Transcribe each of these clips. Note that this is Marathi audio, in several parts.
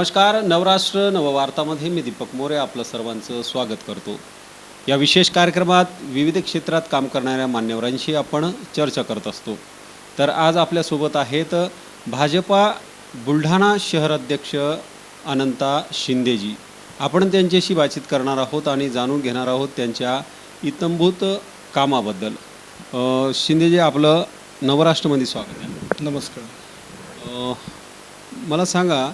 नमस्कार नवराष्ट्र नववार्तामध्ये मी दीपक मोरे आपलं सर्वांचं स्वागत करतो. या विशेष कार्यक्रमात विविध क्षेत्रात काम करणाऱ्या मान्यवरांशी आपण चर्चा करत असतो. तर आज आपल्यासोबत आहेत भाजपा बुलढाणा शहर अध्यक्ष अनंता शिंदेजी. आपण त्यांच्याशी बातचीत करणार आहोत आणि जाणून घेणार आहोत त्यांच्या इतंभूत कामाबद्दल. शिंदेजी आपलं नवराष्ट्रमध्ये स्वागत आहे. नमस्कार. मला सांगा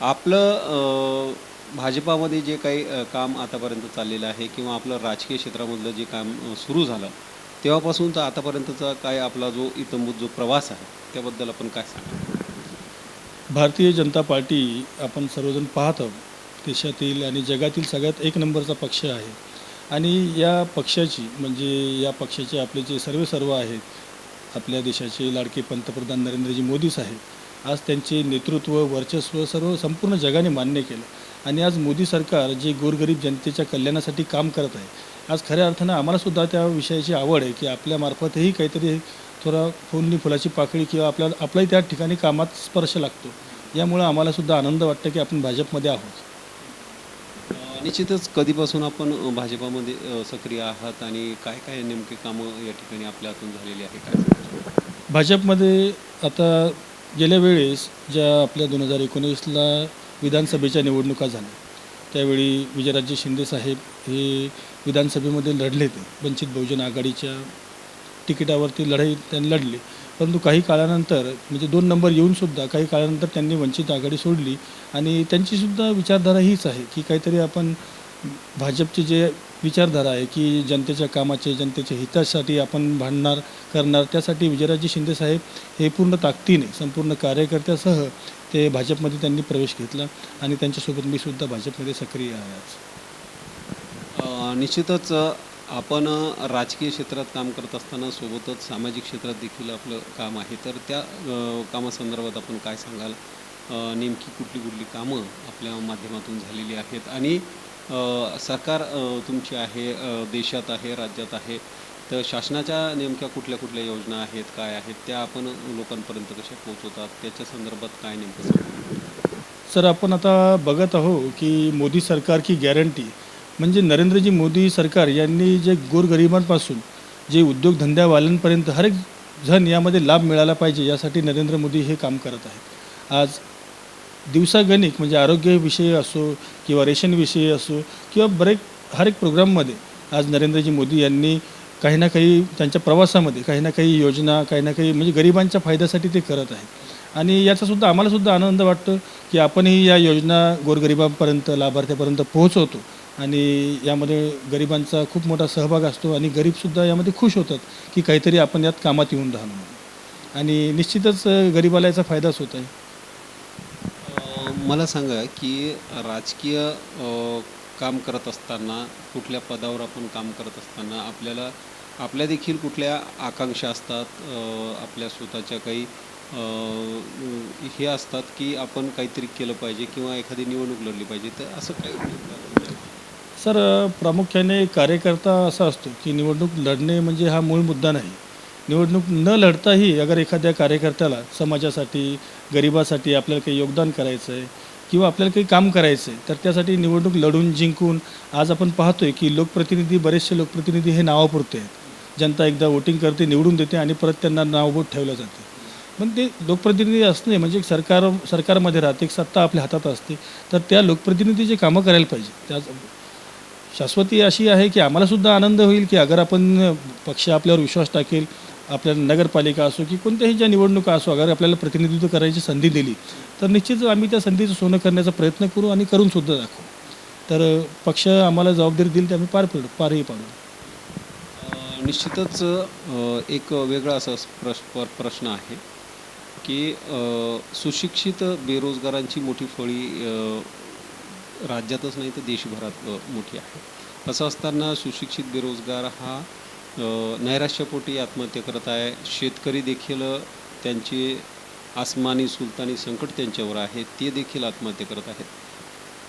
आपलं भाजपामध्ये जे काही काम आतापर्यंत चाललेलं आहे किंवा आपलं राजकीय क्षेत्रामधलं जे काम सुरू झालं तेव्हापासून तर आतापर्यंतचा काय आपला जो इतंभूत जो प्रवास आहे त्याबद्दल आपण काय सांगा? भारतीय जनता पार्टी आपण सर्वजण पाहतो देशातील आणि जगातील सगळ्यात एक नंबरचा पक्ष आहे. आणि या पक्षाची म्हणजे या पक्षाचे आपले जे सर्व सर्व आहेत आपल्या देशाचे लाडके पंतप्रधान नरेंद्रजी मोदीच आहेत आज त्यांचे नेतृत्व वर्चस्व सर्व संपूर्ण जगाने मान्य केलं. आणि आज मोदी सरकार जे गोरगरीब जनतेच्या कल्याणासाठी काम करत आहे आज खऱ्या अर्थानं आम्हालासुद्धा त्या विषयाची आवड आहे की आपल्यामार्फतही काहीतरी थोडा फुलनी फुलाची पाकळी किंवा आपल्या आपलाही त्या ठिकाणी कामात स्पर्श लागतो. यामुळं आम्हालासुद्धा आनंद वाटतं की आपण भाजपमध्ये आहोत. निश्चितच कधीपासून आपण भाजपामध्ये सक्रिय आहात आणि काय काय नेमके कामं या ठिकाणी आपल्या हातून झालेली आहे काय? भाजपमध्ये आता गेल्या वेळेस ज्या आपल्या दोन हजार एकोणीसला विधानसभेच्या निवडणुका झाल्या त्यावेळी विजयराजे शिंदे साहेब हे विधानसभेमध्ये लढले ते. वंचित बहुजन आघाडीच्या तिकिटावरती लढाई त्यांनी लढली. परंतु काही काळानंतर म्हणजे दोन नंबर येऊनसुद्धा काही काळानंतर त्यांनी वंचित आघाडी सोडली. आणि त्यांचीसुद्धा विचारधारा हीच आहे की काहीतरी आपण भाजपचे जे विचारधारा आहे की जनतेच्या कामाचे जनतेच्या हितासाठी आपण भांडणार करणार. त्यासाठी विजयराजे शिंदे साहेब हे पूर्ण ताकदीने संपूर्ण कार्यकर्त्यासह ते भाजपमध्ये त्यांनी प्रवेश घेतला आणि त्यांच्यासोबत मी सुद्धा भाजपमध्ये सक्रिय आहे आज. निश्चितच आपण राजकीय क्षेत्रात काम करत असताना सोबतच सामाजिक क्षेत्रात देखील आपलं काम आहे. तर त्या कामासंदर्भात आपण काय सांगाल? नेमकी कुठली कुठली कामं आपल्या माध्यमातून झालेली आहेत? आणि सरकार तुमची आहे देशात आहे राज्यात आहे. तर शासनाच्या नेमक्या कुठल्या कुठल्या योजना आहेत काय आहेत त्या आपण लोकांपर्यंत कशा पोहोचवतात त्याच्या संदर्भात काय नेमकं सर आपण आता बघत आहो की मोदी सरकार की गॅरंटी म्हणजे नरेंद्रजी मोदी सरकार यांनी जे गोरगरिबांपासून जे उद्योगधंद्यावाल्यांपर्यंत हर एक जण यामध्ये लाभ मिळाला पाहिजे यासाठी नरेंद्र मोदी हे काम करत आहेत. आज दिवसागणिक म्हणजे आरोग्यविषयी असो किंवा रेशनविषयी असो किंवा बरेच हर एक प्रोग्राममध्ये आज नरेंद्रजी मोदी यांनी काही ना काही त्यांच्या प्रवासामध्ये काही ना काही योजना काही ना काही म्हणजे गरिबांच्या फायद्यासाठी ते करत आहेत. आणि याचासुद्धा आम्हालासुद्धा आनंद वाटतो की आपणही या योजना गोरगरिबांपर्यंत लाभार्थ्यापर्यंत पोहोचवतो आणि यामध्ये गरिबांचा खूप मोठा सहभाग असतो आणि गरीबसुद्धा यामध्ये खुश होतात की काहीतरी आपण यात कामात येऊन राहणार आणि निश्चितच अ, गरिबाला याचा फायदाच होत आहे. मला सांगा की राजकीय काम करत असताना कुठल्या पदावर आपण काम करत असताना आपल्याला आपल्या देखील कुठल्या आकांक्षा असतात? आपल्या स्वतःच्या काही हे असतात की आपण काहीतरी केलं पाहिजे किंवा एखादी निवडणूक लढली पाहिजे? तर असं काही सर प्रामुख्याने कार्यकर्ता असा असतो की निवडणूक लढणे म्हणजे हा मूळ मुद्दा नाही. निवडणूक न लढताही अगर एखाद्या कार्यकर्त्याला समाजासाठी गरिबासाठी आपल्याला काही योगदान करायचं आहे किंवा आपल्याला काही काम करायचं आहे तर त्यासाठी निवडणूक लढून जिंकून आज आपण पाहतोय की लोकप्रतिनिधी बरेचसे लोकप्रतिनिधी हे नावापुरते आहेत. जनता एकदा वोटिंग करते निवडून देते आणि परत त्यांना नावबोट ठेवलं जाते. पण ते लोकप्रतिनिधी असणे म्हणजे सरकार सरकारमध्ये राहते एक सत्ता आपल्या हातात असते. तर त्या लोकप्रतिनिधीचे कामं करायला पाहिजे त्या शाश्वती अशी आहे की आम्हालासुद्धा आनंद होईल की अगर आपण पक्ष आपल्यावर विश्वास टाकेल आपल्या नगरपालिका असो की कोणत्याही ज्या निवडणुका असो अगर आपल्याला प्रतिनिधित्व करायची संधी दिली तर निश्चित आम्ही त्या संधीचं सोनं करण्याचा प्रयत्न करू आणि करूनसुद्धा दाखवू. तर पक्ष आम्हाला जबाबदारी दिली ते आम्ही पार पडू पारही पाडू. निश्चितच एक वेगळा असा प्रश पर- प्रश्न आहे की सुशिक्षित बेरोजगारांची मोठी फळी राज्यातच नाही तर देशभरात मोठी आहे. असं असताना सुशिक्षित बेरोजगार हा नैराश्यपोटी आत्महत्या करत आहे. शेतकरी देखील त्यांची आसमानी सुलतानी संकट त्यांच्यावर आहे. ते देखील आत्महत्या करत आहेत.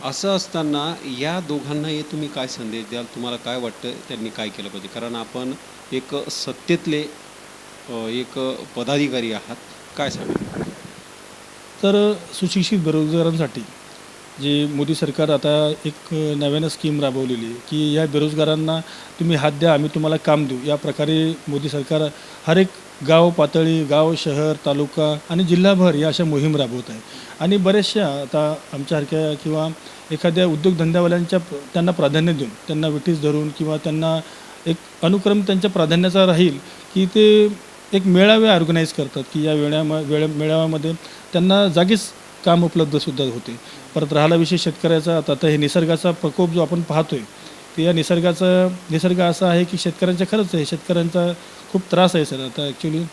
असं असताना या दोघांनाही तुम्ही काय संदेश द्याल? तुम्हाला काय वाटतं? त्यांनी काय केलं पाहिजे? कारण आपण एक सत्तेतले एक पदाधिकारी आहात. काय सांगा तर सुशिक्षित बेरोजगारांसाठी जी मोदी सरकार आता एक नव्यानं स्कीम राबवलेली आहे की या बेरोजगारांना तुम्ही हात द्या आम्ही तुम्हाला काम देऊ. या प्रकारे मोदी सरकार हर एक गाव पातळी गाव शहर तालुका आणि जिल्हाभर या अशा मोहीम राबवत आहे. आणि बऱ्याचशा आता आमच्यासारख्या किंवा एखाद्या उद्योगधंद्यावाल्यांच्या त्यांना प्राधान्य देऊन त्यांना विटीस धरून किंवा त्यांना एक अनुक्रम त्यांच्या प्राधान्याचा राहील की ते एक मेळावे ऑर्गनाईज करतात की या वेळाम वेळ मेळाव्यामध्ये त्यांना जागीच काम उपलब्धसुद्धा होते. परत राहिला विषय शेतकऱ्याचा आता आता हे निसर्गाचा प्रकोप जो आपण पाहतोय ते या निसर्गाचा निसर्ग असा आहे की शेतकऱ्यांच्या खरंच आहे शेतकऱ्यांचा खूप त्रास आहे सर. आता ॲक्च्युली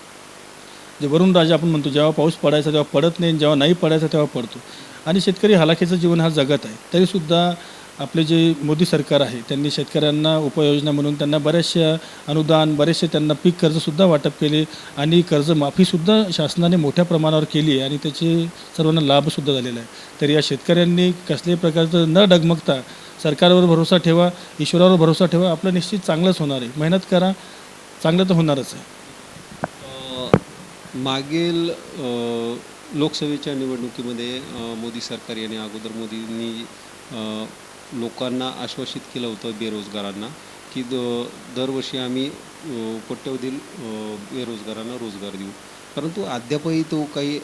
जे वरुण राजा आपण म्हणतो जेव्हा पाऊस पडायचा तेव्हा पडत नाही जेव्हा नाही पडायचा तेव्हा पडतो. आणि शेतकरी हलाखीचं जीवन हा जगत आहे. तरीसुद्धा आपले जे मोदी सरकार आहे त्यांनी शेतकऱ्यांना उपाययोजना म्हणून त्यांना बऱ्याचशा अनुदान बरेचसे त्यांना पीक कर्जसुद्धा वाटप केले आणि कर्जमाफीसुद्धा शासनाने मोठ्या प्रमाणावर केली आहे आणि त्याचे सर्वांना लाभसुद्धा झालेला आहे. तर या शेतकऱ्यांनी कसल्याही प्रकारचं न डगमगता सरकारवर भरोसा ठेवा ईश्वरावर भरोसा ठेवा आपलं निश्चित चांगलंच होणार आहे. मेहनत करा चांगलं तर होणारच आहे. मागील लोकसभेच्या निवडणुकीमध्ये मोदी सरकार याने अगोदर मोदींनी लोकांना आश्वासित केलं होतं बेरोजगारांना की द दरवर्षी आम्ही कोट्यवधील बेरोजगारांना रोजगार देऊ. परंतु अद्यापही तो काही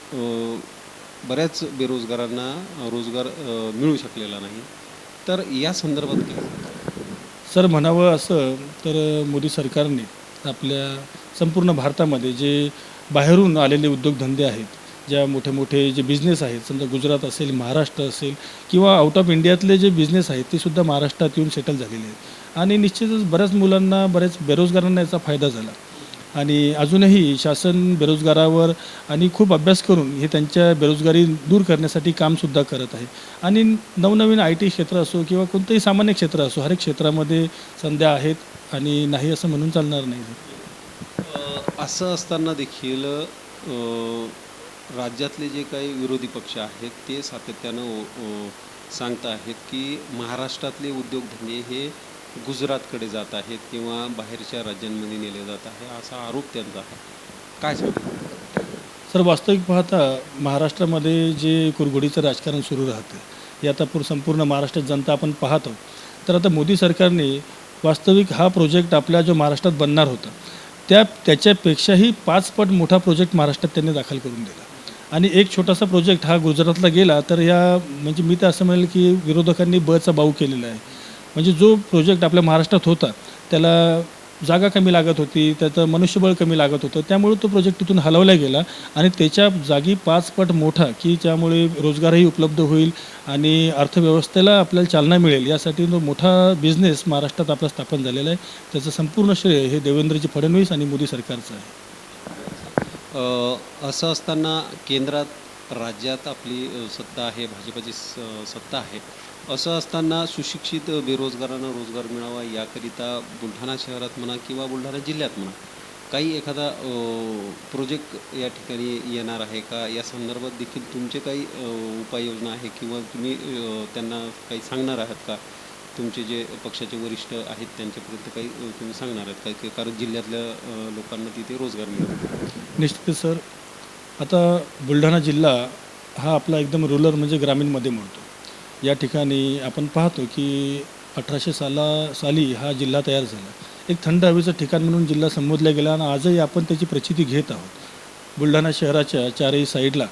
बऱ्याच बेरोजगारांना रोजगार मिळू शकलेला नाही. तर या संदर्भात काय? सर म्हणावं असं तर मोदी सरकारने आपल्या संपूर्ण भारतामध्ये जे बाहेरून आलेले उद्योगधंदे आहेत ज्या मोठे मोठे जे बिझनेस आहेत समजा गुजरात असेल महाराष्ट्र असेल किंवा आउट ऑफ इंडियातले जे बिझनेस आहेत ते सुद्धा महाराष्ट्रात येऊन सेटल झालेले आहेत. आणि निश्चितच बऱ्याच मुलांना बऱ्याच बेरोजगारांना याचा फायदा झाला. आणि अजूनही शासन बेरोजगारावर आणि खूप अभ्यास करून हे त्यांच्या बेरोजगारी दूर करण्यासाठी कामसुद्धा करत आहे. आणि नवनवीन आय टी क्षेत्र असो किंवा कोणतंही सामान्य क्षेत्र असो हर एक क्षेत्रामध्ये संध्या आहेत आणि नाही असं म्हणून चालणार नाही. असं असताना देखील राज्यातले जे काही विरोधी पक्ष आहेत ते सातत्यानं सांगत आहेत की महाराष्ट्रातले उद्योगधंदे हे गुजरातकडे जात आहेत किंवा बाहेरच्या राज्यांमध्ये नेले जात आहे असा आरोप त्यांचा आहे. काय सांगू सर वास्तविक पाहता महाराष्ट्रामध्ये जे कुरघोडीचं राजकारण सुरू राहतं हे आता पूर संपूर्ण महाराष्ट्रात जनता आपण पाहतो. तर आता मोदी सरकारने वास्तविक हा प्रोजेक्ट आपल्या जो महाराष्ट्रात बनणार होता त्या त्याच्यापेक्षाही पाच पट मोठा प्रोजेक्ट महाराष्ट्रात त्यांनी दाखल करून दिला. आणि एक छोटासा प्रोजेक्ट हा गुजरातला गेला तर या म्हणजे मी तर असं म्हणेल की विरोधकांनी बचा बाऊ केलेला आहे. म्हणजे जो प्रोजेक्ट आपल्या महाराष्ट्रात होता त्याला जागा कमी लागत होती त्याचं मनुष्यबळ कमी लागत होतं त्यामुळे तो प्रोजेक्ट तिथून हलवला गेला आणि त्याच्या जागी पाच पट मोठा की ज्यामुळे रोजगारही उपलब्ध होईल आणि अर्थव्यवस्थेला आपल्याला चालना मिळेल यासाठी तो मोठा बिझनेस महाराष्ट्रात आपला स्थापन झालेला आहे. त्याचं संपूर्ण श्रेय हे देवेंद्रजी फडणवीस आणि मोदी सरकारचं आहे. असं असताना केंद्रात राज्यात आपली सत्ता आहे भाजपची स- सत्ता आहे. असं असताना सुशिक्षित बेरोजगारांना रोजगार मिळावा याकरिता बुलढाणा शहरात म्हणा किंवा बुलढाणा जिल्ह्यात म्हणा काही एखादा प्रोजेक्ट या ठिकाणी येणार आहे का? या संदर्भात देखील तुमचे काही उपाययोजना आहे किंवा तुम्ही त्यांना काही सांगणार आहात का? तुमचे जे पक्षाचे वरिष्ठ आहेत त्यांच्यापर्यंत काही तुम्ही सांगणार आहात का? की कारण जिल्ह्यातल्या लोकांना तिथे रोजगार मिळतो निश्चित सर आता बुलढाणा जिल्हा हा आपला एकदम रुरल म्हणजे ग्रामीणमध्ये म्हणतो. या ठिकाणी आपण पाहतो की अठराशे साला साली हा जिल्हा तयार झाला. एक थंड हवेचं ठिकाण म्हणून जिल्हा संबोधला गेला आणि आजही आपण त्याची प्रचिती घेत आहोत. बुलढाणा शहराच्या चारही साईडला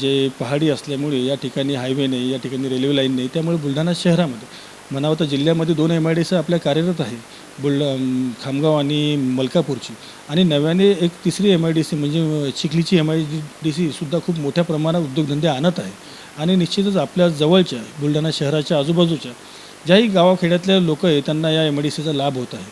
जे पहाडी असल्यामुळे या ठिकाणी हायवे नाही या ठिकाणी रेल्वे लाईन नाही त्यामुळे बुलढाणा शहरामध्ये म्हणावं तर जिल्ह्यामध्ये दोन एम आय डी सी आपल्या कार्यरत आहे. बुलढा खामगाव आणि मलकापूरची. आणि नव्याने एक तिसरी एम आय डी सी म्हणजे चिखलीची एम आय डी सी सुद्धा खूप मोठ्या प्रमाणात उद्योगधंदे आणत आहे. आणि निश्चितच आपल्या जवळच्या बुलढाणा शहराच्या आजूबाजूच्या ज्याही गावाखेड्यातल्या लोक आहे त्यांना या एम आय डी सीचा लाभ होत आहे.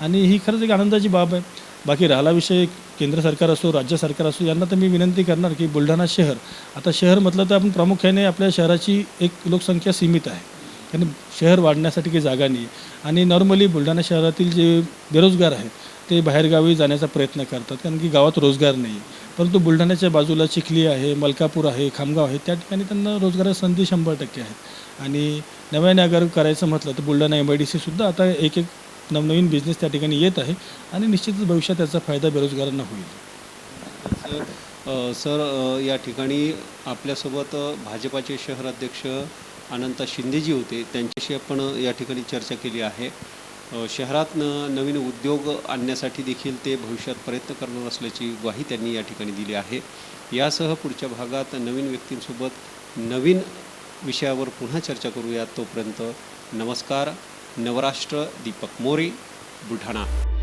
आणि ही खरंच एक आनंदाची बाब आहे. बाकी राहिला विषय केंद्र सरकार असो राज्य सरकार असो यांना तर मी विनंती करणार की बुलढाणा शहर आता शहर म्हटलं तर आपण प्रामुख्याने आपल्या शहराची एक लोकसंख्या सीमित आहे. कारण शहर वाढण्यासाठी काही जागा नाही. आणि नॉर्मली बुलढाणा शहरातील जे बेरोजगार आहेत ते बाहेरगावी जाण्याचा प्रयत्न करतात कारण की गावात रोजगार नाही. परंतु बुलढाण्याच्या बाजूला चिखली आहे मलकापूर आहे खामगाव आहे त्या ठिकाणी त्यांना रोजगाराच्या संधी शंभर टक्के आहेत आणि नव्याने अगर करायचं म्हटलं तर बुलढाणा एम आय डी सीसुद्धा आता एक एक नवनवीन बिझनेस त्या ठिकाणी येत आहे आणि निश्चितच भविष्यात त्याचा फायदा बेरोजगारांना होईल. सर या ठिकाणी आपल्यासोबत भाजपाचे शहराध्यक्ष अनंत शिंदेजी होते त्यांच्याशी आपण या ठिकाणी चर्चा केली आहे. शहरात न नवीन उद्योग आणण्यासाठी देखील ते भविष्यात प्रयत्न करणार असल्याची ग्वाही त्यांनी या ठिकाणी दिली आहे. यासह पुढच्या भागात नवीन व्यक्तींसोबत नवीन विषयावर पुन्हा चर्चा करूया. तोपर्यंत नमस्कार. नवराष्ट्र दीपक मोरे बुलढाणा.